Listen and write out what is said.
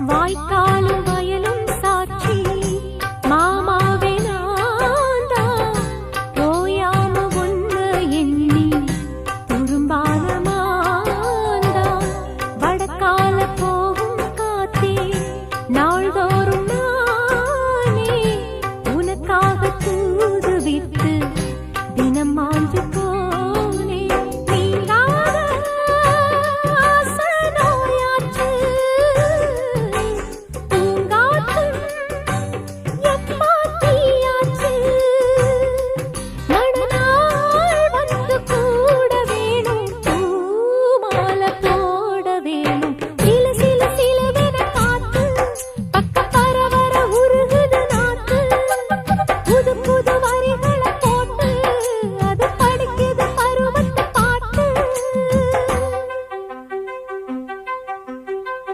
வாய்க்காலும்